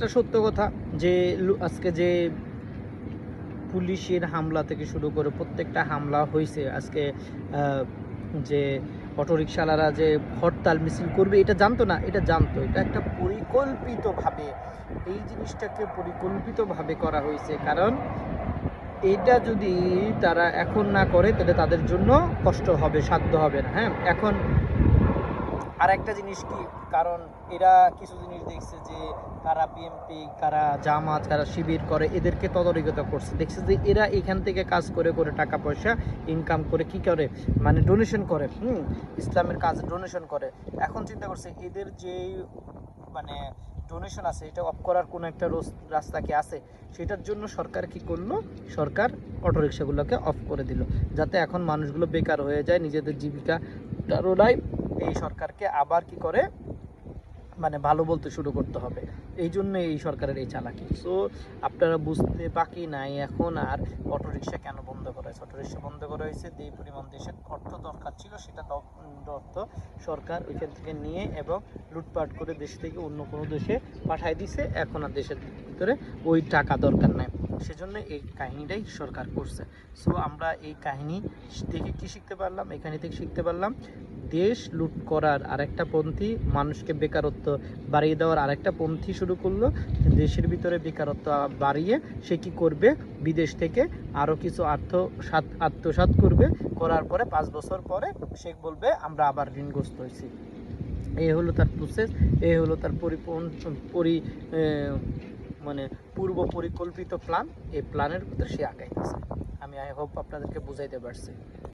একটা সত্য কথা যে আজকে যে পুলিশের হামলা থেকে শুরু করে প্রত্যেকটা হামলা হয়েছে আজকে যে অটোরিকশালারা যে হরতাল, মিছিল করবে, এটা জানতো না, এটা জানতো। এটা একটা পরিকল্পিতভাবে, এই জিনিসটাকে পরিকল্পিতভাবে করা হয়েছে কারণ এটা যদি তারা এখন না করে, তাহলে তাদের জন্য কষ্ট হবে, সাধ্য হবে না হ্যাঁ? এখন আর একটা জিনিস কি? কারণ এরা কিছু জিনিস দেখছে যে কারা বিএমপি কারা জামাত, কারা শিবির করে, এদেরকে তদারকিতা করছে। দেখছে যে এরা এখান থেকে কাজ করে করে টাকা পয়সা ইনকাম করে কি করে? মানে ডোনেশন করে, হুম? ইসলামের কাজে ডোনেশন করে। এখন চিন্তা করছে এদের যে মানে ডোনেশন আছে, এটা অফ করার কোনো একটা রোস- রাস্তা কি আছে? সেটার জন্য সরকার কি করল? সরকার অটোরিকশাগুলোকে অফ করে দিল। যাতে এখন মানুষগুলো বেকার হয়ে যায়, নিজেদের জীবিকা তারোলাই এই সরকারকে আবার কি করে মানে ভালো বলতে শুরু করতে হবে। এই জন্য এই সরকারের এই চালাকি। সো আপনারা বুঝতে বাকি নাই এখন, আর অটোরিকশা কেন বন্ধ করা হয়েছে? অটোরিকশা বন্ধ করা হয়েছে যেই পরিমাণ দেশের অর্থ দরকার ছিল, সেটা অর্থ সরকার ওইখান থেকে নিয়ে এবং লুটপাট করে দেশ থেকে অন্য কোনো দেশে পাঠায় দিছে। এখন আর দেশের ভিতরে ওই টাকা দরকার নাই। সেজন্য এই কাহিনীটাই সরকার করছে। সো আমরা এই কাহিনী থেকে কি শিখতে পারলাম? এখানে থেকে শিখতে পারলাম, দেশ লুট করার আরেকটা পন্থী মানুষকে বেকারত্ব বাড়িয়ে দেওয়ার আরেকটা পন্থী শুরু করল। দেশের ভিতরে বেকারত্ব বাড়িয়ে সে কি করবে? বিদেশ থেকে আরও কিছু আর্থ সাত- আত্মসাৎ করবে। করার পরে পাঁচ বছর পরে সে বলবে, আমরা আবার ঋণগ্রস্ত হয়েছি। এই হলো তার প্রসেস এই হলো তার পরিপূর্ণ পরি মানে পূর্ব পরিকল্পিত প্ল্যান এই প্ল্যানের ভিতরে সে আগাইতেছে। আমি আই হোপ আপনাদেরকে বুঝাইতে পারছি।